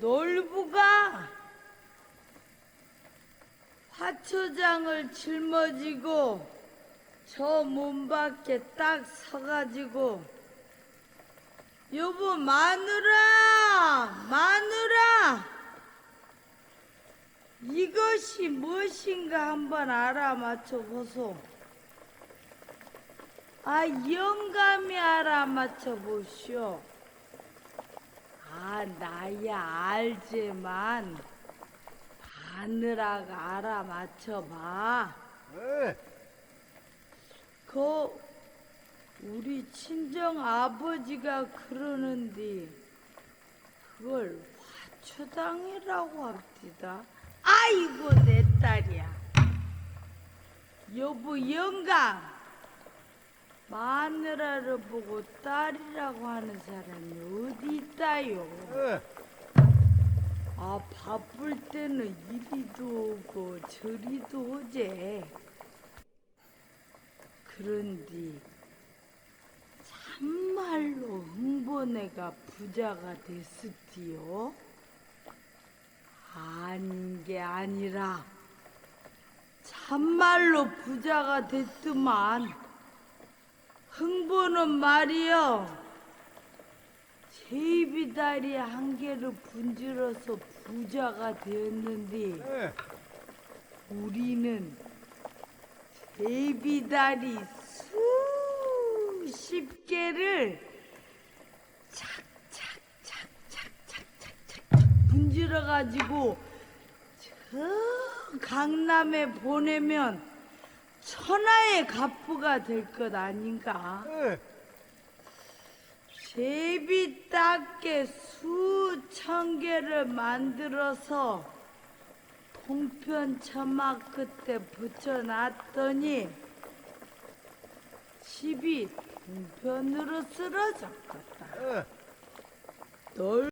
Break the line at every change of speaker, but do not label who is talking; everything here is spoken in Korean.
놀부가 화초장을 짊어지고 저 문 밖에 딱 서가지고 여보 마누라 마누라 이것이 무엇인가 한번 알아맞혀 보소. 아 영감이 알아맞혀 보시오. 아 나야 알지만 마누라가 알아맞혀 봐.
에,
그 우리 친정 아버지가 그러는데 그걸 화초당이라고 합디다. 아이고 내 딸이야. 여보 영감 마누라를 보고 딸이라고 하는 사람이 어디 있다요?
에,
아 바쁠 때는 이리도 오고 저리도 오제. 그런데 참말로 흥보네가 부자가 됐으디요? 아닌 게 아니라 참말로 부자가 됐더만 흥보는 말이요 제비다리 한 개를 분질러서 부자가 되었는데
에,
우리는 제비다리 수십 개를 착착착착착착착 분질러 가지고 저 강남에 보내면 천하의 갑부가 될 것 아닌가?
에,
제비답게 수천 개를 만들어서 통편 처막 끝에 붙여놨더니 집이 통편으로 쓰러졌겠다.
에.
널